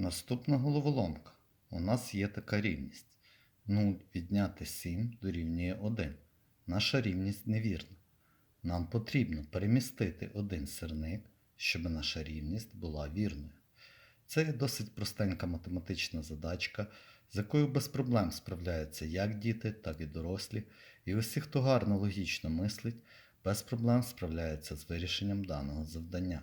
Наступна головоломка. У нас є така рівність. 0 відняти 7 дорівнює 1. Наша рівність невірна. Нам потрібно перемістити один сирник, щоб наша рівність була вірною. Це досить простенька математична задачка, з якою без проблем справляються як діти, так і дорослі, і усі, хто гарно логічно мислить, без проблем справляються з вирішенням даного завдання.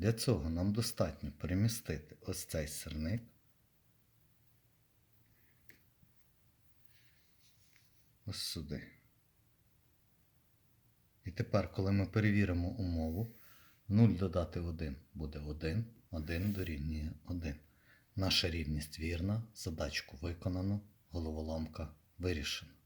Для цього нам достатньо перемістити ось цей сирник ось сюди. І тепер, коли ми перевіримо умову, 0 додати 1 буде 1, 1 дорівнює 1. Наша рівність вірна, задачку виконано, головоломка вирішена.